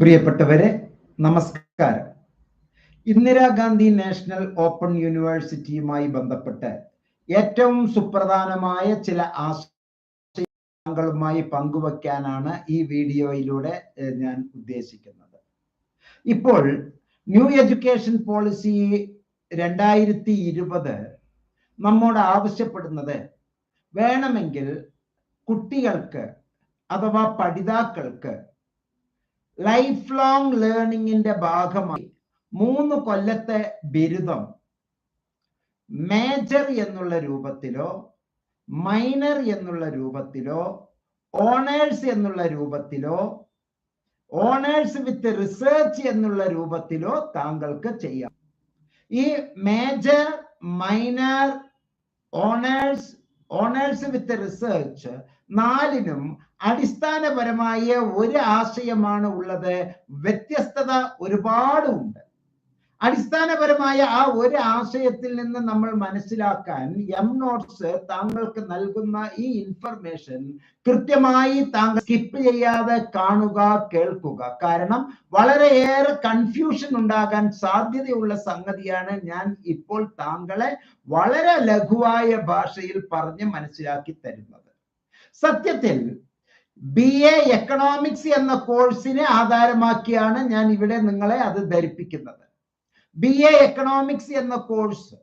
പ്രിയപ്പെട്ടവരെ നമസ്കാരം. Indira Gandhi national open യൂണിവേഴ്സിറ്റിയുമായി ബന്ധപ്പെട്ട് ഏറ്റവും സുപ്രധാനമായ ചില ആശയങ്ങളുമായി പങ്കുവയ്ക്കാനാണ് ഈ വീഡിയോയിലൂടെ ഞാൻ ഉദ്ദേശിക്കുന്നത്. ഇപ്പോൾ ന്യൂ എഡ്യൂക്കേഷൻ പോളിസി രണ്ടായിരത്തി ഇരുപത് നമ്മോട് ആവശ്യപ്പെടുന്നത് വേണമെങ്കിൽ കുട്ടികൾക്ക് അഥവാ പഠിതാക്കൾക്ക് ലൈഫ് ലോങ് ലേണിങ്ങിന്റെ ഭാഗമായി. മൂന്ന് കൊല്ലത്തെ ബിരുദം. മേജർ എന്നുള്ള രൂപത്തിലോ മൈനർ എന്നുള്ള രൂപത്തിലോ ഓണേഴ്സ് എന്നുള്ള രൂപത്തിലോ ഓണേഴ്സ് വിത്ത് റിസർച്ച് എന്നുള്ള രൂപത്തിലോ താങ്കൾക്ക് ചെയ്യാം. ഈ major minor honours honours with research നാലിനും അടിസ്ഥാനപരമായ ഒരു ആശയമാണ് ഉള്ളത്. വ്യത്യസ്തത ഒരുപാട് ഉണ്ട് അടിസ്ഥാനപരമായ ആ ഒരു ആശയത്തിൽ നിന്ന് നമ്മൾ മനസ്സിലാക്കാൻ എം നോട്ട്സ് താങ്കൾക്ക് നൽകുന്ന ഈ ഇൻഫർമേഷൻ കൃത്യമായി താങ്കൾ സ്കിപ്പ് ചെയ്യാതെ കാണുക കേൾക്കുക. കാരണം വളരെയേറെ കൺഫ്യൂഷൻ ഉണ്ടാകാൻ സാധ്യതയുള്ള സംഗതിയാണ് ഞാൻ ഇപ്പോൾ താങ്കളെ വളരെ ലഘുവായ ഭാഷയിൽ പറഞ്ഞ് മനസ്സിലാക്കി തരുന്നത്. സത്യത്തിൽ ബി എ എക്കണോമിക്സ് എന്ന കോഴ്സിനെ ആധാരമാക്കിയാണ് ഞാൻ ഇവിടെ നിങ്ങളെ അത് ധരിപ്പിക്കുന്നത്. ബി എ എക്കണോമിക്സ് എന്ന കോഴ്സ്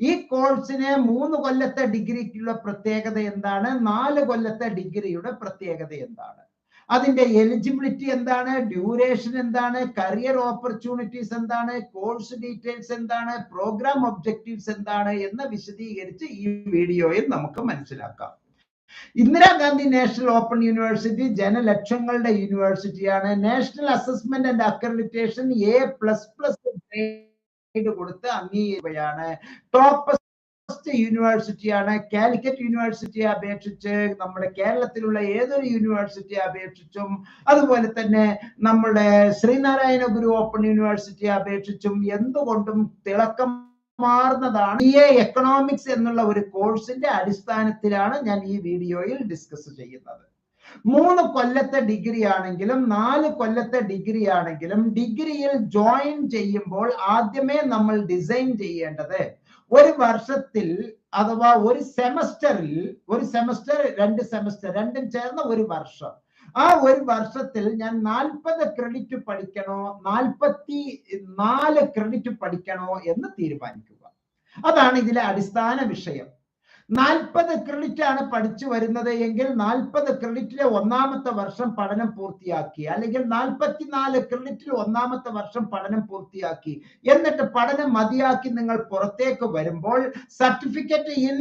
ഈ കോഴ്സിന് മൂന്ന് കൊല്ലത്തെ ഡിഗ്രിക്കുള്ള പ്രത്യേകത എന്താണ്? നാല് കൊല്ലത്തെ ഡിഗ്രിയുടെ പ്രത്യേകത എന്താണ്? അതിന്റെ എലിജിബിലിറ്റി എന്താണ്? ഡ്യൂറേഷൻ എന്താണ്? കരിയർ ഓപ്പർച്യൂണിറ്റീസ് എന്താണ്? കോഴ്സ് ഡീറ്റെയിൽസ് എന്താണ്? പ്രോഗ്രാം ഒബ്ജക്റ്റീവ്സ് എന്താണ്? എന്ന് വിശദീകരിച്ച് ഈ വീഡിയോയിൽ നമുക്ക് മനസ്സിലാക്കാം. ഇന്ദിരാഗാന്ധി നാഷണൽ ഓപ്പൺ യൂണിവേഴ്സിറ്റി ജനലക്ഷങ്ങളുടെ യൂണിവേഴ്സിറ്റിയാണ്. National assessment and accreditation A plus plus grade കൊടുത്ത് അംഗീകരിക്കുകയാണ്. ടോപ്പ് യൂണിവേഴ്സിറ്റിയാണ്. കാലിക്കറ്റ് യൂണിവേഴ്സിറ്റിയെ അപേക്ഷിച്ച് നമ്മുടെ കേരളത്തിലുള്ള ഏതൊരു യൂണിവേഴ്സിറ്റിയെ അപേക്ഷിച്ചും അതുപോലെ തന്നെ നമ്മുടെ ശ്രീനാരായണ ഗുരു ഓപ്പൺ യൂണിവേഴ്സിറ്റിയെ അപേക്ഷിച്ചും എന്തുകൊണ്ടും തിളക്കം മാറുന്നതാണ്. ബി എ എക്കണോമിക്സ് എന്നുള്ള ഒരു കോഴ്സിന്റെ അടിസ്ഥാനത്തിലാണ് ഞാൻ ഈ വീഡിയോയിൽ ഡിസ്കസ് ചെയ്യുന്നത്. മൂന്ന് കൊല്ലത്തെ ഡിഗ്രി ആണെങ്കിലും നാല് കൊല്ലത്തെ ഡിഗ്രി ആണെങ്കിലും ഡിഗ്രിയിൽ ജോയിൻ ചെയ്യുമ്പോൾ ആദ്യമേ നമ്മൾ ഡിസൈൻ ചെയ്യേണ്ടത് ഒരു വർഷത്തിൽ അഥവാ ഒരു സെമസ്റ്ററിൽ ഒരു സെമസ്റ്റർ രണ്ട് സെമസ്റ്റർ രണ്ടും ചേർന്ന ഒരു വർഷം ആ ഒരു വർഷത്തിൽ ഞാൻ നാൽപ്പത് ക്രെഡിറ്റ് പഠിക്കണോ നാൽപ്പത്തി നാല് ക്രെഡിറ്റ് പഠിക്കണോ എന്ന് തീരുമാനിക്കുക. അതാണ് ഇതിലെ അടിസ്ഥാന വിഷയം. നാൽപ്പത് ക്രെഡിറ്റ് ആണ് പഠിച്ചു വരുന്നത് എങ്കിൽ നാൽപ്പത് ക്രെഡിറ്റിലെ ഒന്നാമത്തെ വർഷം പഠനം പൂർത്തിയാക്കി അല്ലെങ്കിൽ നാൽപ്പത്തിനാല് ക്രെഡിറ്റിൽ ഒന്നാമത്തെ വർഷം പഠനം പൂർത്തിയാക്കി. എന്നിട്ട് പഠനം മതിയാക്കി നിങ്ങൾ പുറത്തേക്ക് വരുമ്പോൾ സർട്ടിഫിക്കറ്റ് ഇൻ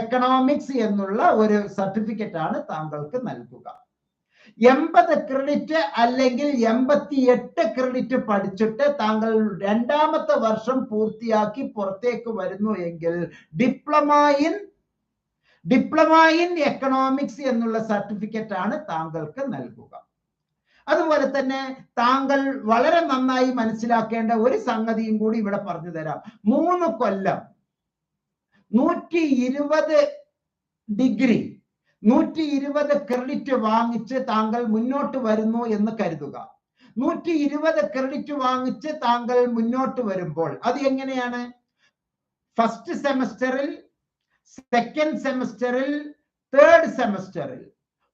എക്കണോമിക്സ് എന്നുള്ള ഒരു സർട്ടിഫിക്കറ്റ് ആണ് താങ്കൾക്ക് നൽകുക. എൺപത് ക്രെഡിറ്റ് അല്ലെങ്കിൽ എൺപത്തി എട്ട് ക്രെഡിറ്റ് പഠിച്ചിട്ട് താങ്കൾ രണ്ടാമത്തെ വർഷം പൂർത്തിയാക്കി പുറത്തേക്ക് വരുന്നു എങ്കിൽ diploma in diploma in economics എന്നുള്ള സർട്ടിഫിക്കറ്റ് ആണ് താങ്കൾക്ക് നൽകുക. അതുപോലെ തന്നെ താങ്കൾ വളരെ നന്നായി മനസ്സിലാക്കേണ്ട ഒരു സംഗതിയും കൂടി ഇവിടെ പറഞ്ഞു തരാം. മൂന്ന് കൊല്ലം നൂറ്റി ഡിഗ്രി നൂറ്റി ഇരുപത് ക്രെഡിറ്റ് വാങ്ങിച്ച് താങ്കൾ മുന്നോട്ട് വരുന്നു എന്ന് കരുതുക. നൂറ്റി ഇരുപത് ക്രെഡിറ്റ് വാങ്ങിച്ച് താങ്കൾ മുന്നോട്ട് വരുമ്പോൾ അത് എങ്ങനെയാണ്? ഫസ്റ്റ് സെമസ്റ്ററിൽ സെക്കൻഡ് സെമസ്റ്ററിൽ തേർഡ് സെമസ്റ്ററിൽ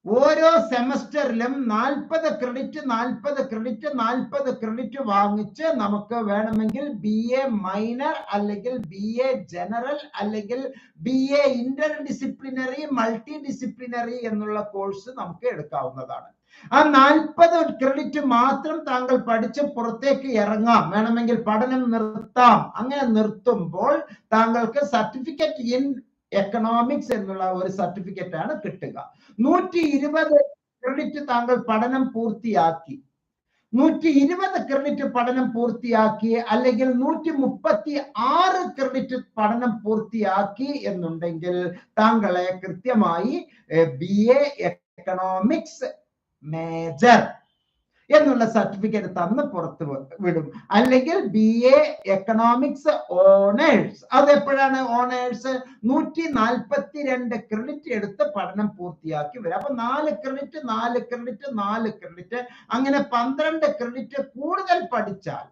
ഓരോ സെമസ്റ്ററിലും നാൽപ്പത് ക്രെഡിറ്റ് നാൽപ്പത് ക്രെഡിറ്റ് നാൽപ്പത് ക്രെഡിറ്റ് വാങ്ങിച്ച് നമുക്ക് വേണമെങ്കിൽ ബി എ മൈനർ അല്ലെങ്കിൽ ബി എ ജനറൽ അല്ലെങ്കിൽ B A interdisciplinary multidisciplinary എന്നുള്ള കോഴ്സ് നമുക്ക് എടുക്കാവുന്നതാണ്. ആ നാൽപ്പത് ക്രെഡിറ്റ് മാത്രം താങ്കൾ പഠിച്ച് പുറത്തേക്ക് ഇറങ്ങാം. വേണമെങ്കിൽ പഠനം നിർത്താം. അങ്ങനെ നിർത്തുമ്പോൾ താങ്കൾക്ക് സർട്ടിഫിക്കറ്റ് ഇൻ എക്കണോമിക്സ് എന്നുള്ള ഒരു സർട്ടിഫിക്കറ്റ് ആണ് കിട്ടുക. നൂറ്റി ഇരുപത് ക്രെഡിറ്റ് താങ്കൾ പഠനം പൂർത്തിയാക്കി. നൂറ്റി ഇരുപത് ക്രെഡിറ്റ് പഠനം പൂർത്തിയാക്കി അല്ലെങ്കിൽ നൂറ്റി മുപ്പത്തി ആറ് ക്രെഡിറ്റ് പഠനം പൂർത്തിയാക്കി എന്നുണ്ടെങ്കിൽ താങ്കളെ കൃത്യമായി ബി എ എക്കണോമിക്സ് മേജർ എന്നുള്ള സർട്ടിഫിക്കറ്റ് തന്ന് പുറത്ത് വിടും. അല്ലെങ്കിൽ ബി എ എക്കണോമിക്സ് ഓണേഴ്സ് അത് എപ്പോഴാണ് ഓണേഴ്സ് നൂറ്റി നാൽപ്പത്തി രണ്ട് ക്രെഡിറ്റ് എടുത്ത് പഠനം പൂർത്തിയാക്കി വരും. അപ്പൊ നാല് ക്രെഡിറ്റ് നാല് ക്രെഡിറ്റ് നാല് ക്രെഡിറ്റ് അങ്ങനെ പന്ത്രണ്ട് ക്രെഡിറ്റ് കൂടുതൽ പഠിച്ചാൽ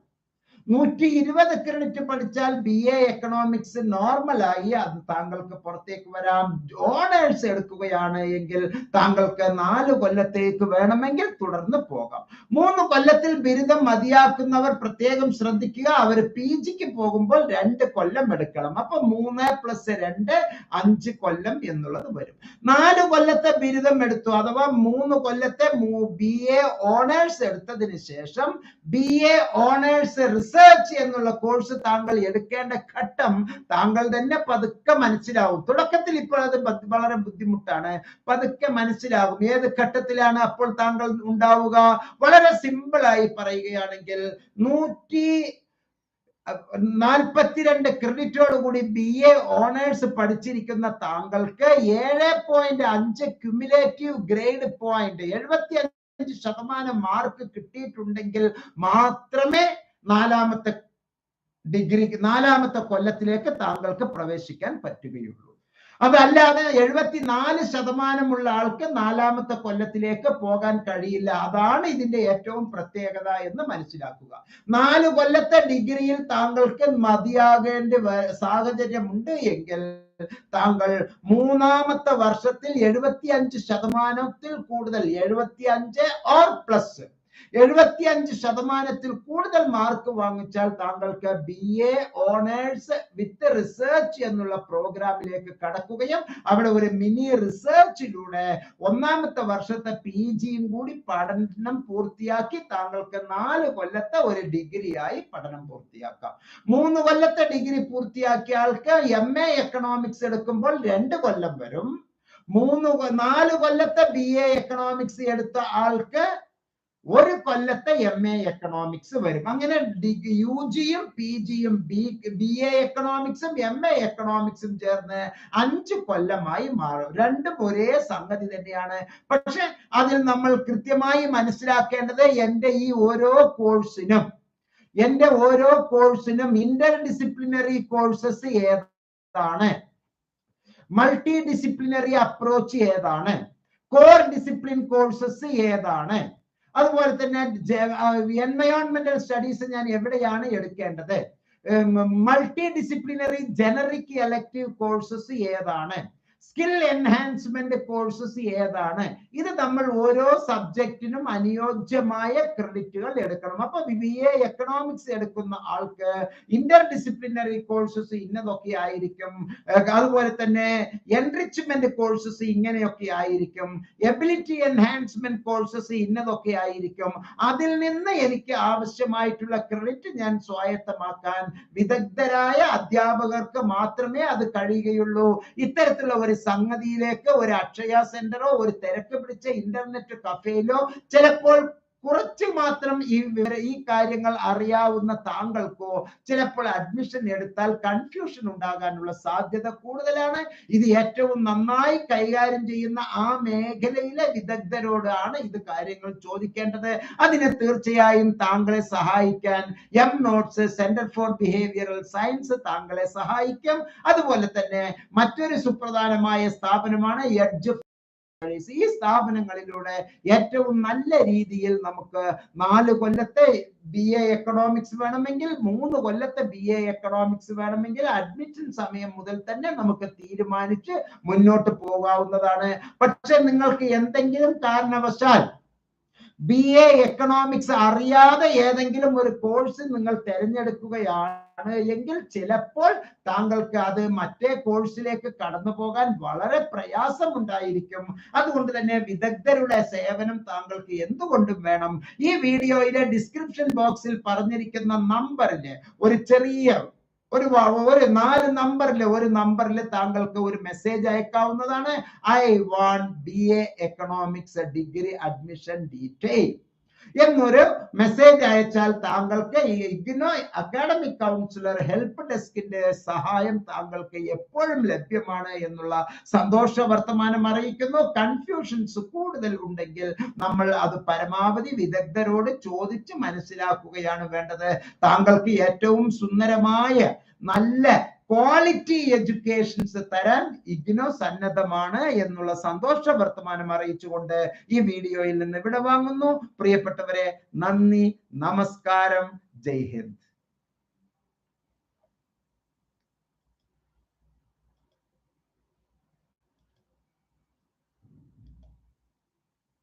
നൂറ്റി ഇരുപത് ക്രെഡിറ്റ് പഠിച്ചാൽ ബി എ എക്കണോമിക്സ് നോർമലായി അത് താങ്കൾക്ക് പുറത്തേക്ക് വരാം. ഓണേഴ്സ് എടുക്കുകയാണ് എങ്കിൽ താങ്കൾക്ക് നാല് കൊല്ലത്തേക്ക് വേണമെങ്കിൽ തുടർന്ന് പോകാം. മൂന്ന് കൊല്ലത്തിൽ ബിരുദം മതിയാക്കുന്നവർ പ്രത്യേകം ശ്രദ്ധിക്കുക. അവർ പി ജിക്ക് പോകുമ്പോൾ രണ്ട് കൊല്ലം എടുക്കണം. അപ്പൊ മൂന്ന് പ്ലസ് രണ്ട് അഞ്ച് കൊല്ലം എന്നുള്ളത് വരും. നാല് കൊല്ലത്തെ ബിരുദം എടുത്തു അഥവാ മൂന്ന് കൊല്ലത്തെ ബി എ ഓണേഴ്സ് എടുത്തതിന് ശേഷം ബി എ ഓണേഴ്സ് റിസർച്ച് എന്നുള്ള കോഴ്സ് താങ്കൾ എടുക്കേണ്ട ഘട്ടം താങ്കൾ തന്നെ പതുക്കെ മനസ്സിലാവും. തുടക്കത്തിൽ ഇപ്പോൾ അത് വളരെ ബുദ്ധിമുട്ടാണ്. പതുക്കെ മനസ്സിലാകും. ഏത് ഘട്ടത്തിലാണ് അപ്പോൾ താങ്കൾ ഉണ്ടാവുക? വളരെ സിമ്പിൾ ആയി പറയുകയാണെങ്കിൽ നൂറ്റി നാൽപ്പത്തിരണ്ട് ക്രെഡിറ്റോട് കൂടി ബി എ ഓണേഴ്സ് പഠിച്ചിരിക്കുന്ന താങ്കൾക്ക് ഏഴ് പോയിന്റ് അഞ്ച് ക്യുമുലേറ്റീവ് ഗ്രേഡ് പോയിന്റ് എഴുപത്തി അഞ്ച് ശതമാനം മാർക്ക് കിട്ടിയിട്ടുണ്ടെങ്കിൽ മാത്രമേ നാലാമത്തെ ഡിഗ്രി നാലാമത്തെ കൊല്ലത്തിലേക്ക് താങ്കൾക്ക് പ്രവേശിക്കാൻ പറ്റുകയുള്ളൂ. അതല്ലാതെ എഴുപത്തിനാല് ശതമാനമുള്ള ആൾക്ക് നാലാമത്തെ കൊല്ലത്തിലേക്ക് പോകാൻ കഴിയില്ല. അതാണ് ഇതിന്റെ ഏറ്റവും പ്രത്യേകത എന്ന് മനസ്സിലാക്കുക. നാല് കൊല്ലത്തെ ഡിഗ്രിയിൽ താങ്കൾക്ക് മതിയാകേണ്ട സാഹചര്യമുണ്ട് എങ്കിൽ താങ്കൾ മൂന്നാമത്തെ വർഷത്തിൽ എഴുപത്തി അഞ്ച് ശതമാനത്തിൽ കൂടുതൽ എഴുപത്തി അഞ്ച് ഓർ പ്ലസ് എഴുപത്തിയഞ്ച് ശതമാനത്തിൽ കൂടുതൽ മാർക്ക് വാങ്ങിച്ചാൽ താങ്കൾക്ക് B A honours with research എന്നുള്ള പ്രോഗ്രാമിലേക്ക് കടക്കുകയും അവിടെ ഒരു മിനി റിസർച്ചിലൂടെ ഒന്നാമത്തെ വർഷത്തെ പി ജിയും കൂടി പഠനം പൂർത്തിയാക്കി താങ്കൾക്ക് നാല് കൊല്ലത്തെ ഒരു ഡിഗ്രിയായി പഠനം പൂർത്തിയാക്കാം. മൂന്ന് കൊല്ലത്തെ ഡിഗ്രി പൂർത്തിയാക്കിയ ആൾക്ക് എം എ എക്കണോമിക്സ് എടുക്കുമ്പോൾ രണ്ട് കൊല്ലം വരും. മൂന്ന് നാല് കൊല്ലത്തെ ബി എ എക്കണോമിക്സ് എടുത്ത ആൾക്ക് ഒരു കൊല്ലത്തെ എം എ എക്കണോമിക്സ് വരും. അങ്ങനെ യു ജിയും പി ജിയും ബി ബി എ എക്കണോമിക്സും എം എ എക്കണോമിക്സും ചേർന്ന് അഞ്ച് കൊല്ലമായി മാറും. രണ്ടും ഒരേ സംഗതി തന്നെയാണ്. പക്ഷെ അതിൽ നമ്മൾ കൃത്യമായി മനസ്സിലാക്കേണ്ടത് എന്റെ ഈ ഓരോ കോഴ്സിനും എന്റെ ഓരോ കോഴ്സിനും ഇന്റർ ഡിസിപ്ലിനറി കോഴ്സസ് ഏതാണ്? മൾട്ടി ഡിസിപ്ലിനറി അപ്രോച്ച് ഏതാണ്? കോർ ഡിസിപ്ലിൻ കോഴ്സസ് ഏതാണ്? അതുപോലെ തന്നെ എൻവയോൺമെന്റൽ സ്റ്റഡീസ് ഞാൻ എവിടെയാണ് എടുക്കേണ്ടത്? Multidisciplinary generic elective courses ഏതാണ്? സ്കിൽ എൻഹാൻസ്മെന്റ് കോഴ്സസ് ഏതാണ്? ഇത് നമ്മൾ ഓരോ സബ്ജക്റ്റിനും അനുയോജ്യമായ ക്രെഡിറ്റുകൾ എടുക്കണം. അപ്പൊ ബി എ എക്കണോമിക്സ് എടുക്കുന്ന ആൾക്ക് ഇന്റർ ഡിസിപ്ലിനറി കോഴ്സസ് ഇന്നതൊക്കെ ആയിരിക്കും. അതുപോലെ തന്നെ എൻറിച്ച്മെന്റ് കോഴ്സസ് ഇങ്ങനെയൊക്കെ ആയിരിക്കും. എബിലിറ്റി എൻഹാൻസ്മെന്റ് കോഴ്സസ് ഇന്നതൊക്കെ ആയിരിക്കും. അതിൽ നിന്ന് എനിക്ക് ആവശ്യമായിട്ടുള്ള ക്രെഡിറ്റ് ഞാൻ സ്വായത്തമാക്കാൻ വിദഗ്ധരായ അധ്യാപകർക്ക് മാത്രമേ അത് കഴിയുകയുള്ളൂ. ഇത്തരത്തിലുള്ള ഒരു സംഗതിയിലേക്ക് ഒരു അക്ഷയ സെന്ററോ ഒരു തിരക്ക് പിടിച്ച ഇന്റർനെറ്റ് കഫേയിലോ ചിലപ്പോൾ കുറച്ച് മാത്രം ഈ ഈ കാര്യങ്ങൾ അറിയാവുന്ന താങ്കൾക്കോ ചിലപ്പോൾ അഡ്മിഷൻ എടുത്താൽ കൺഫ്യൂഷൻ ഉണ്ടാകാനുള്ള സാധ്യത കൂടുതലാണ്. ഇത് ഏറ്റവും നന്നായി കൈകാര്യം ചെയ്യുന്ന ആ മേഖലയിലെ വിദഗ്ധരോടാണ് ഇത് കാര്യങ്ങൾ ചോദിക്കേണ്ടത്. അതിന് തീർച്ചയായും താങ്കളെ സഹായിക്കാൻ M notes centre for behavioural science താങ്കളെ സഹായിക്കും. അതുപോലെ തന്നെ മറ്റൊരു സുപ്രധാനമായ സ്ഥാപനമാണ് എഡ്ജ് ഈ സ്ഥാപനങ്ങളിലൂടെ ഏറ്റവും നല്ല രീതിയിൽ നമുക്ക് നാല് കൊല്ലത്തെ ബി എ എക്കണോമിക്സ് വേണമെങ്കിൽ മൂന്ന് കൊല്ലത്തെ ബി എ എക്കണോമിക്സ് വേണമെങ്കിൽ അഡ്മിഷൻ സമയം മുതൽ തന്നെ നമുക്ക് തീരുമാനിച്ച് മുന്നോട്ട് പോകാവുന്നതാണ്. പക്ഷെ നിങ്ങൾക്ക് എന്തെങ്കിലും കാരണവശാൽ ബി എ എക്കണോമിക്സ് അറിയാതെ ഏതെങ്കിലും ഒരു കോഴ്സ് നിങ്ങൾ തിരഞ്ഞെടുക്കുകയാണ് എങ്കിൽ ചിലപ്പോൾ താങ്കൾക്ക് അത് മറ്റേ കോഴ്സിലേക്ക് കടന്നു പോകാൻ വളരെ പ്രയാസമുണ്ടായിരിക്കും. അതുകൊണ്ട് തന്നെ വിദഗ്ധരുടെ സേവനം താങ്കൾക്ക് എന്തുകൊണ്ടും വേണം. ഈ വീഡിയോയിലെ ഡിസ്ക്രിപ്ഷൻ ബോക്സിൽ പറഞ്ഞിരിക്കുന്ന നമ്പറിൽ ഒരു ചെറിയ ഒരു ഒരു നാല് നമ്പറിൽ ഒരു നമ്പറിൽ താങ്കൾക്ക് ഒരു മെസ്സേജ് അയക്കാവുന്നതാണ്. I want B A economics degree admission detail എന്നൊരു മെസ്സേജ് അയച്ചാൽ താങ്കൾക്ക് ഇഗ്നോ അക്കാഡമിക് കൗൺസിലർ ഹെൽപ്പ് ഡെസ്കിന്റെ സഹായം താങ്കൾക്ക് എപ്പോഴും ലഭ്യമാണ് എന്നുള്ള സന്തോഷ വർത്തമാനം അറിയിക്കുന്നു. കൺഫ്യൂഷൻസ് കൂടുതൽ ഉണ്ടെങ്കിൽ നമ്മൾ അത് പരമാവധി വിദഗ്ധരോട് ചോദിച്ച് മനസ്സിലാക്കുകയാണ് വേണ്ടത്. താങ്കൾക്ക് ഏറ്റവും സുന്ദരമായ നല്ല ക്വാളിറ്റി എഡ്യൂക്കേഷൻസ് തരാൻ ഇഗ്നോ സന്നദ്ധമാണ് എന്നുള്ള സന്തോഷ വർത്തമാനം അറിയിച്ചുകൊണ്ട് ഈ വീഡിയോയിൽ നിന്ന് വിട വാങ്ങുന്നു പ്രിയപ്പെട്ടവരെ നന്ദി നമസ്കാരം. ജയ് ഹിന്ദ്.